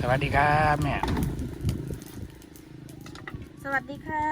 สวัสดีครับแม่สวัสดีค่ะ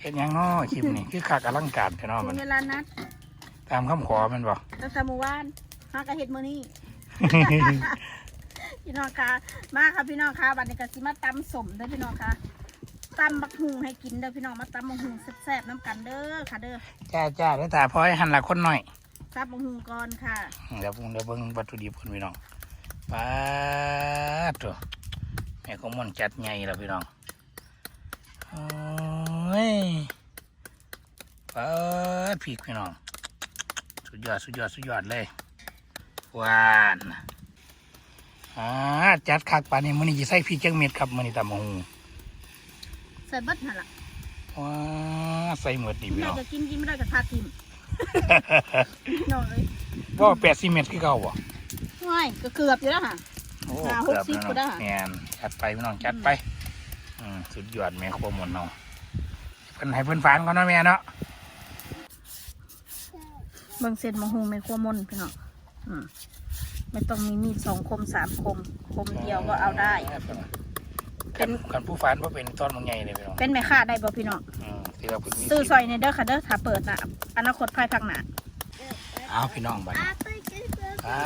เห็นยังน้อคลิปนี้คือขากอลังการแค่นอถึมันงเวลานัดตามคำขอมันบอก ตั้งแต่เมื่อวานมากระเห็ดมือนี่ พี่น้องคะมาค่ะพี่น้องคะบัดนี้ก็สิมาตำสมเด้อพี่น้องคะตำบักหุงให้กินเด้อพี่น้องมาตำบักหุงแซ่บๆน้ำกันเด้อค่ะเด้อจ้าจ้าแล้วตาพอให้หันหลักคนหน่อยตำบักหุงก่อนค่ะ เดี๋ยวผมเดี๋ยวเบิ่งวัตถุดิบคนพี่น้อง ป้าดตัวแม่ก็ม่วนจัดใหญ่แล้วพี่น้องโอ้ยป้าดพริกพี่น้อง สุดยอดสุดยอดสุดยอดเลยหวานอ่าจัดคักปานนี้มันนี่จะใส่พริกจังเม็ดครับมันนี่ตำบักหงใส่เบิดนั่นล่ะว้าใส่หมดนี่พี่ไม่ได้น้อง จะกินกินไม่ได้จะทาทิมพี่น้องเลยว่าแปดสิเม็ดคือเก่าบ่ ง่ายก็เกือบอยู่แล้วค่ะ โอ้ห้าหกเกือบสิบแล้วก็ได้ เนาะแมนจัดไปพี่น้องจัดไปอืมสุดยอดแม่ครัวหมดเนาะเพิ่นให้เพิ่นฟานก่อนเนาะแม่เนาะเบิ่งเส้นมะฮุงในครัวมนพี่น้องอืมไม่ต้องมีมีดสองคมสามคม คมเดียวก็เอาได้ เป็นกันผู้ฟานว่าเป็นต้นมังใหญ่เลยพี่น้องเป็นแม่ค้าได้บ่พี่น้องอืมที่เราเพิ่นมีซื้อซอยในเด้อค่ะเด้อถ้าเปิดนะอนาคตภายภาคหน้า เอาพี่น้องบัดนี้ อ่า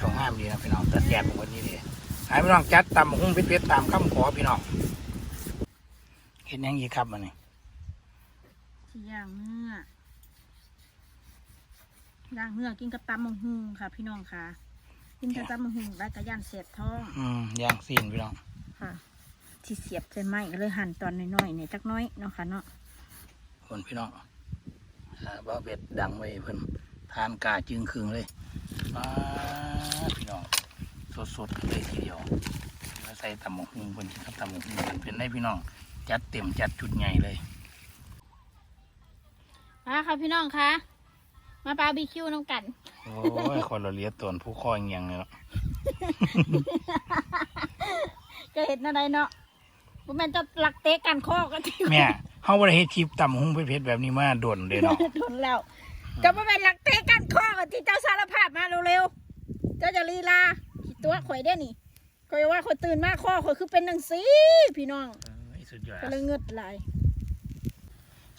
ถงห้ามดีนะพี่น้องแต่แซ่บกว่านี้เลยให้พี่น้องจัดตำหุ้งเพชรๆตามคำขอพี่น้องเห็นยังอีกครับมันนี่ที่ย่างเนื้อย่างเนื้อกินกับตำมะฮุงค่ะ พี่น้องค่ะ กินกับตำมะฮุงได้กระย่านเสียบท้องอืมย่างซีนพี่น้องค่ะที่เสียบใส่ไม้ก็เลยหั่นตอนน้อยๆเนี่ยจักน้อยเนาะค่ะเนาะคนพี่น้องอ่าบ่าวเบ็ดดังไว้เพิ่น ทานกาจึงคืงเลยมาพี่น้องสดๆกันเลยทีเดียวแล้วใส่ตำหมกหุ่งเพิ่นกินกับตำหมกหุ่งเพิ่นเป็นได้พี่น้อง จัดเต็มจัดจุดใหญ่เลยมาค่ะพี่น้องค่ะมาบาร์บีคิวน้ำกัน โอ้ยคนเราเลียตวนผู้คอยเงียงเลยเนาะจะเห็นอะไรเนาะบ่แม่นจะหลักเตะกันข้อกันที่แม่เฮาบ่ได้เฮ็ดคลิปตำหงเผ็ดๆแบบนี้มาโดนเลยเนาะทนแล้ว จะบ่แม่นหลักเตะกันข้อกันที่เจ้าสารภาพมาเร็วๆ เจ้าจะลีลาขี้ตัวข่อยได้อนี่ข่อยว่าข่อยตื่นมาข้อข่อยคือเป็นหนังสีพี่น้องเอ้ยสุดยอดก็เลยเงึดไหลาย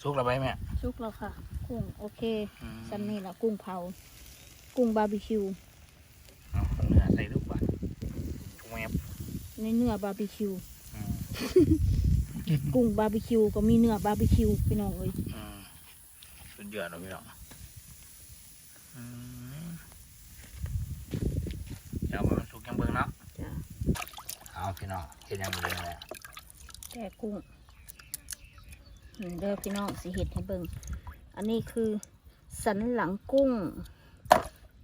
สุกแล้วไปแม่ชุกแล้วค่ะ กุ้งโอเคอืมซันนี่ละกุ้งเผา กุ้งบาร์บีคิว เอาเนื้อใส่ลูกบาดจุ๊บแมบในเนื้อบาร์บีคิว อืมกุ้งบาร์บีคิวก็มีเนื้อบาร์บีคิวพี่น้องเอ้ยอืมสุดยอดเลยพี่น้องอืม เดี๋ยวมันสุกยังเบิ่งเนาะจ้ะเอาพี่น้องเห็นยังเบิ่งเลยแกะกุ้งนี่เด้อพี่น้องสิเห็ดให้เบิ่งอันนี้คือสันหลังกุ้ง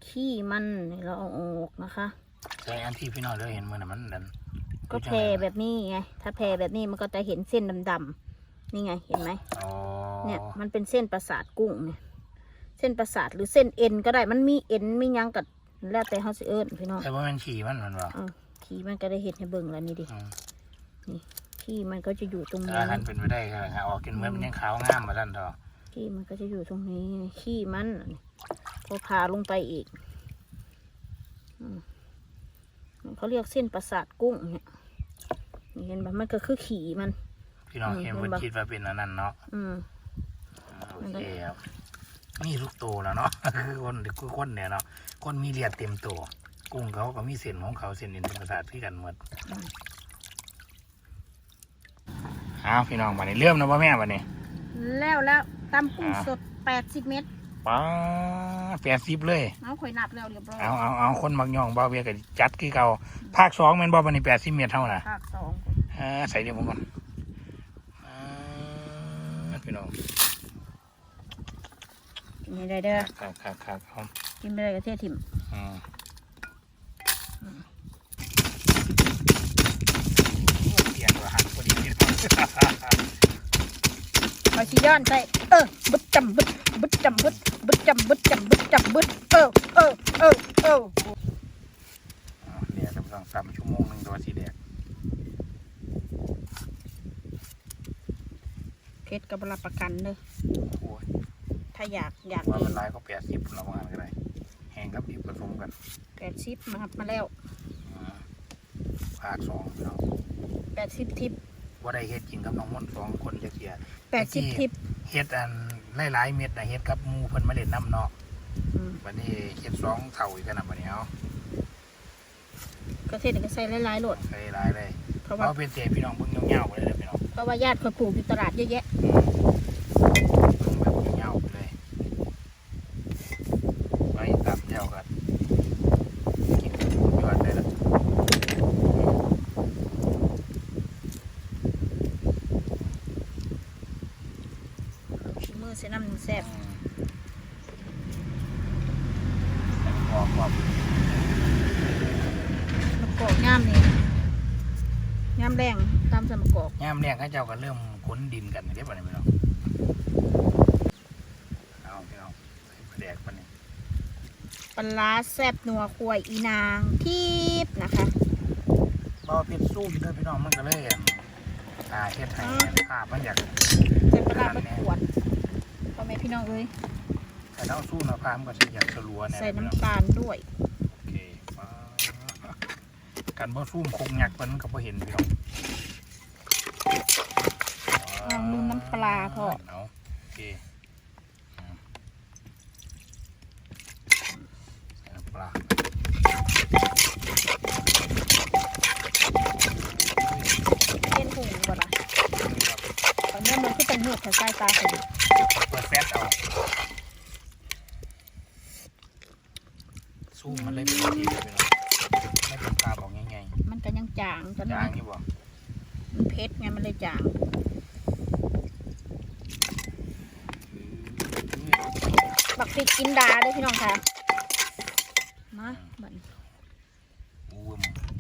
ขี้มันนี่เราเอาออกนะคะใช่อันที่พี่น้องเราเห็นมือน่ะมันดันก็แผ่แบบนี้ไง ถ้าแผ่แบบนี้มันก็จะเห็นเส้นดำๆนี่ไงเห็นไหมอ๋อเนี่ยมันเป็นเส้นประสาทกุ้งเนี่ย เส้นประสาทหรือเส้นเอ็นก็ได้มันมีเอ็นมีหยังกัดแล้วแต่เขาสิเอิญพี่น้องแต่ว่ามันขี่มันมันว่าอะขี้มันก็ได้เห็นให้เบิ่งแล้วนี่ดิอืมขี้มันก็จะอยู่ตรงถ้านี้หันเป็นไปได้ก็หาออกกินเมื่อมันยังขาวงามมาท่านเถอะขี้มันก็จะอยู่ตรงนี้ขี้มันนี่พอพาลงไปอีกอืมเขาเรียกเส้นประสาทกุ้งเนี่ยนี่เห็นปะมันก็คือขี่มัน พี่น้องอืมเห็นเห็มันนปะคิดว่าเป็นอันนั้นเนาะอืมอ่าโอเคครับ นี่ลูกโตแล้วเนาะคือคนคือคนเนี่ยเนาะคนมีเลียดเต็มตัวกุ้งเขาก็มีเส้นของเขาเส้นอินทรีย์ประสาทที่กันหมดอืมอ้าวพี่น้องวันนี้เริ่มนะว่าแม่วันนี้แล้วแล้วตำกุ้งอ่าสดแปดสิบเม็ดป้าแปดสิบเลยเอาข่อยนับแล้วเรียบร้อยเอาเอาเอาคนมักย่องบ่าวเวียกับจัดคือเก่าภาคสองแม่นบ่วันนี้แปดสิบเมตรเท่าน่ะภาคสองอ่าใส่เดี๋ยวผมก่อนอ่าพี่น้องกิ นให้ได้เด้อครับครับครับครับกินไปเลยกระเทียมถิ่มอืมเปลี่ยนตัวหันพอดีพี่น้องขอชิย้อนใส่เออบึดจำบึดบึดจำบึดบึดจำบึดจำบึดจำบึดเออเออเออเอออ่าเดี๋ยวจะต้องสามชั่วโมงหนึ่งตัวสีแดงเพชรกับบรับประกันเด้อโอ้ย ถ้าอยากอยากว่าเอมันงลายก็แปดสิบเราว่ากันก็ได้แห้งกับดิบผสมกันแปดสิบมาครับมาแล้วอ่าภาคสองพี่น้องแปดสิบทิปว่าได้เฮ็ดกินกับน้องม่อนสองคนจะเสียแปดสิบทิปเฮ็ดอันหลายๆเม็ดนะเฮ็ดกับหมูเพิ่นมาเล่นน้ำเนาะอืมบัดนี้เฮ็ดสองเท่าอีกกันนะบัดนี้เอาก็เทศก็ใส่หลายๆโหลดใส่หลายเลยเพราะว่าเอาเป็นเตะพี่น้องเบิ่งยาวๆไปเลยเด้อพี่น้องเพราะว่าญาติเคยปลูกอยู่ตลาดเยอะแยะ เบิ่งแบบยาวๆไปเลยไปตับเดียวกันกินยอดได้ละ ชิมือเส้นน้ำหนึ่งแซ่บ พอความ มะกอกย่ามนี่ย่าม แรงตามใส่มะกอกยามแรกเขาเจ้าก็เริ่มขนดินกันเด้บัดนี้พี่น้องเอาพี่น้องใส่ปลาแดกบัดนี้ปลาร้าแซ่บนัวควายอีนางทิพย์นะคะบ่เพชรสู้เด้อพี่น้องมันก็เลยอั่นอ่าเฮ็ดให้ภาพมันอยากใส่ปลาร้าประกวดพ่อแม่พี่น้องเอ้ยถ้าเราสู้นะภาพมันก็สิอยากสลัวแน่ใส่พี่น้องน้ำตาลด้วยโอเคมา กันบ่สู้คงหยักมันก็บ่เห็นพี่น้องลองดูน้ำปลาพอเอาโอเคอืมใส่น้ำปลาเป็นหูก่อนนะตอนนี้มันคือเป็นหูแถวใต้ตาผมเปิดแฟตเอาสู้มันเลยเป็นทีเลยพี่น้องไม่เป็นปลาบอกง่าย มันก็ยังจางตอน ๆ นี้ ย่างนี่บ่ มันเผ็ดไงมันเลยจางบักพริกกินดาด้วยพี่น้องค่ะ มาบัดนี้ อู้วมอู้วม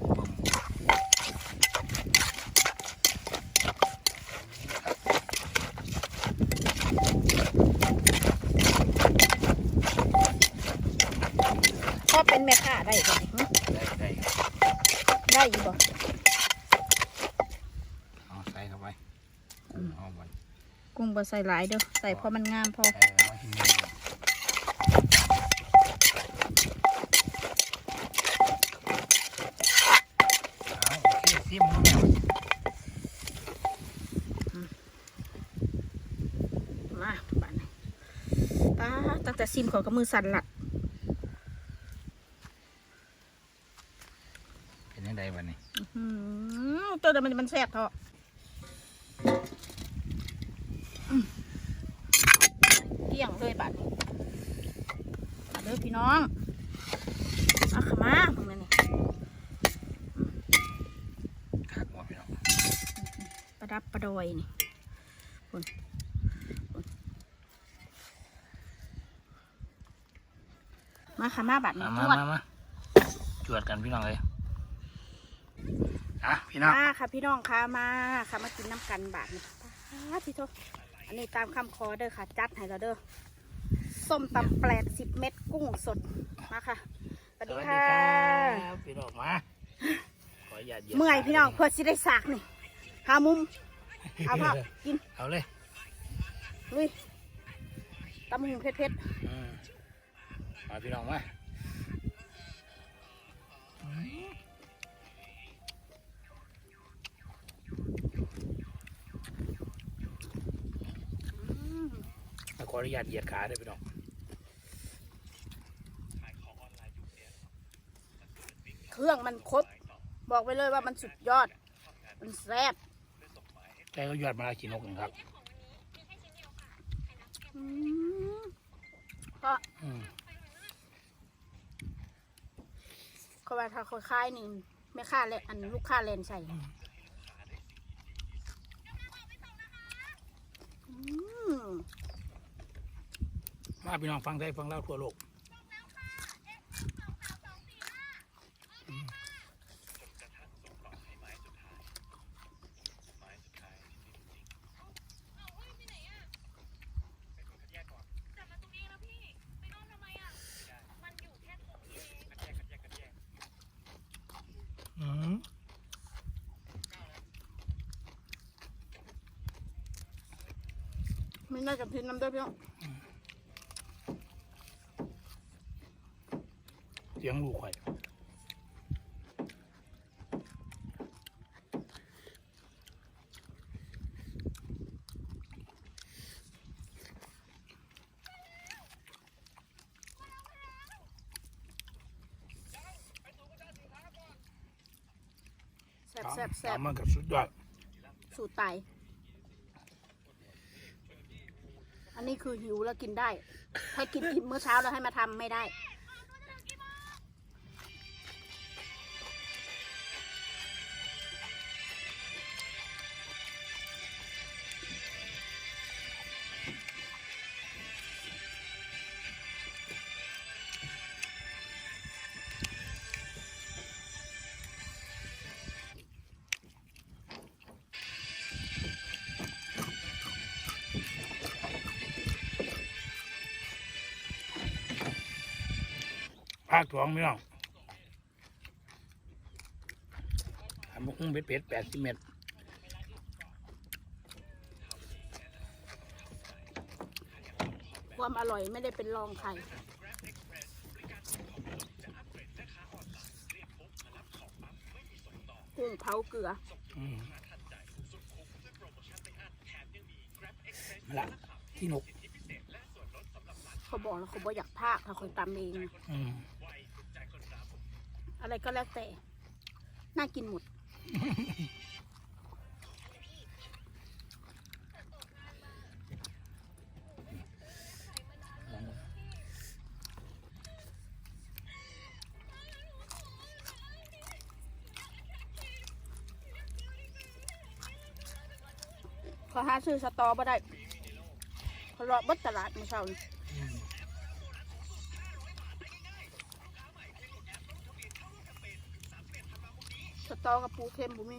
อู้วม พ่อเป็นแม่ค้า ได้บ่ได้ได้ได้อยู่บ่เอาใส่เข้าไปเอาไปกุ้งบ่ใส่หลายเด้อใส่พอมันงามพอเออเอาที่นี่เอาโอเคซิมแล้วมาบัดนี้ป้าตั้งแต่ซิมขอกับมือสั่นละ เป็นยังไงวันนี้ อืมตัว เดียวมันมันแซ่บเถอะอืมเกลี้ยงเลยบัดนี้มาเด้อพี่น้องเอาขามาตรงนี้นี่คักหมดพี่น้องประดับประดอยนี่คุณคุณมาขามาบัดนี้มาจมาวดมามาจวดกันพี่น้องเลย อะพี่น้องมาค่ะพี่น้องค่ะมาค่ะมากินน้ำกันบาทนี่ป้าพี่โทอันนี้ตามคำคอเด้อค่ะ จัดให้เราเด้อส้มตำแปดสิบเม็ดกุ้งสดมาค่ะสวัสดีค่ะบพี่น้องมาขออย่าตหยียดเมื่อยพี่น้องเพื่อสิได้สากนี่หามุมเอาพ่อกินเอาเลยลุยตำหุงเผ็ดอืมมาพี่น้องมา ขออนุญาตเหยียดขาด้วยพี่น้องๆเครื่องมันครบ บอกไปเลยว่ามันสุดยอด มันแซ่บใจก็ยอดมาขีนกนะครับอืมก็อืมเขาว่าถ้าเขาคายนี่ไม่ค่าเลยอันลูกค้าเลนใส่อืมมาพี่น้องฟังได้ฟังเล่าทั่วโลกอืมไม่น่าจะพินน้ำเด้อพี่น้อง เสี ยงลูกข่อยแซ่บแซ่บแซ่บมันก็สุดยอดสูตรไตอันนี้คือหิวแล้วกินได้ให้กินกินมื้อเช้าแล้วให้มาทำไม่ได้ ภาคท้องไม่ต้องทำบุ้งเบ็ดเป็ดแปดสิบเมตรความอร่อยไม่ได้เป็นรองใครกุ้งเผาเกลืออืมมาละที่นก เขาบอกแล้วเขาบอกอยากพากถ้าคนตำเอง อืม อะไรก็แล้วแต่ น่ากินหมด ขอหาซื้อสตอบ่ได้เขาเลาะเบัดตลาดมื่อเช้านี้ อืม ส ตอกับปูเค็มบุมี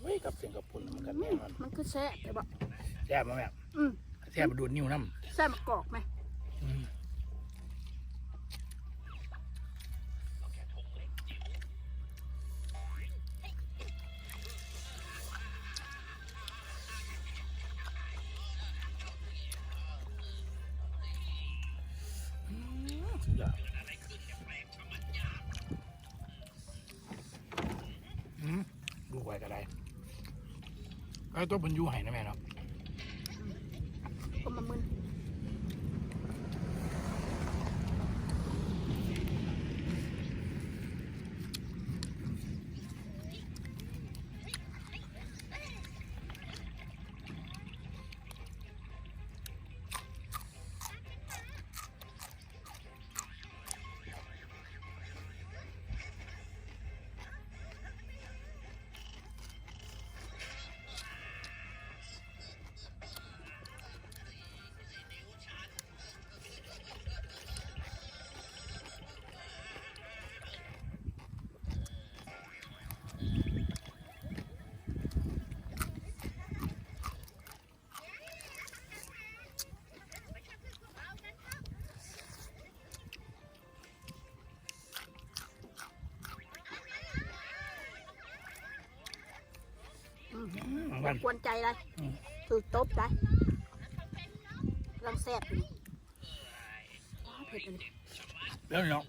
เฮ้ยกับเสียงกับปุ่นมันกันแน่นอนมันคือแซ่บแต่บอกแซ่บมาแม่อืมแซ่บมาดูดนิ้วน้แซ่บมะกอกไหมำอืม ตัวบรรยูไห้นะแม่เนาะ มวัน กวนใจเลยอืม ถือตบได้กำลังแซ่บอยู่นี่ว้าวเผ็ดอันนี้แล้วเนาะ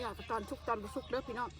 ม่อยากตอนชุกตอนบุชุกเด้อพี่น้อง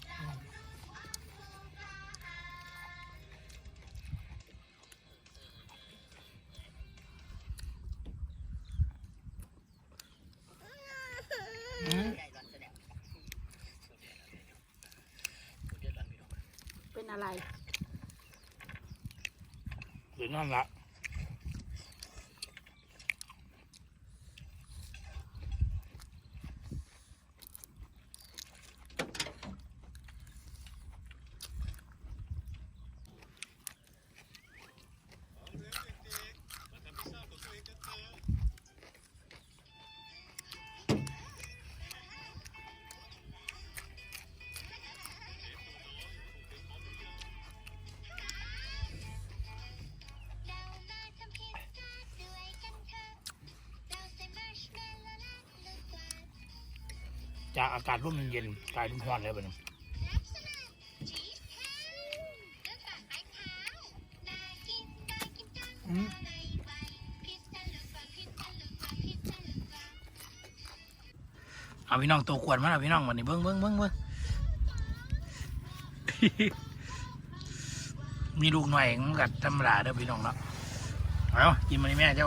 จากอากาศร่มเย็นกลายเป็นร้อนเลยบัดนี้อืมเอาพี่น้องตัวขวดมาแล้วพี่น้องวันนี้เบิ้งเบิ้งเบิ้งเบิ้งมีลูกหน่อยมันกัดธรรมดาเด้อพี่น้องเนาะเอากินมานี่แม่เจ้า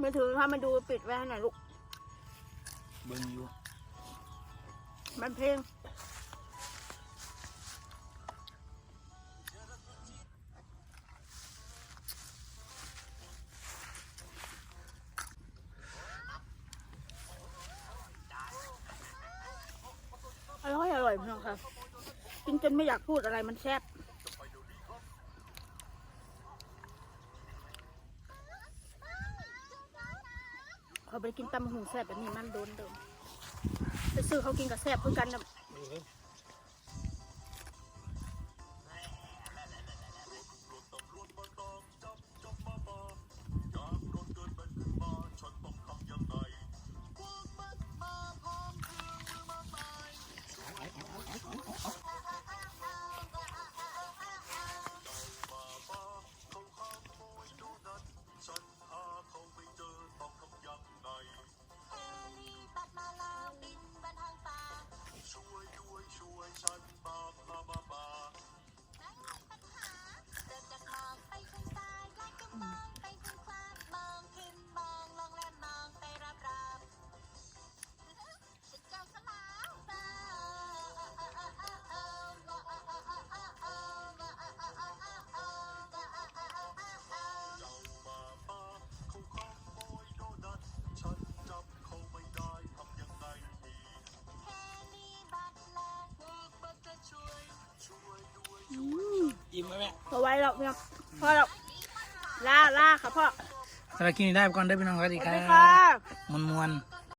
ไม่ถือถ้ามันดูปิดไว้ให้หน่อยลูก เบิ้งอยู่มันเพลงอร่อยอร่อยพี่น้องครับกินจนไม่อยากพูดอะไรมันแซ่บเขาไปกิน ตำหูแซ่บแบบนี้มันโดนเดิมไปซื้อเขากินกับแซ่บเพื่อกันนะ พอไว้แล้วพี่น้องพอแล้วล่าล่าค่ะพ่อ สำหรับกินนี้ได้ไปก่อนเด้อพี่น้องสวัสดีสควัสรัดีค่ะบมวนมวนๆ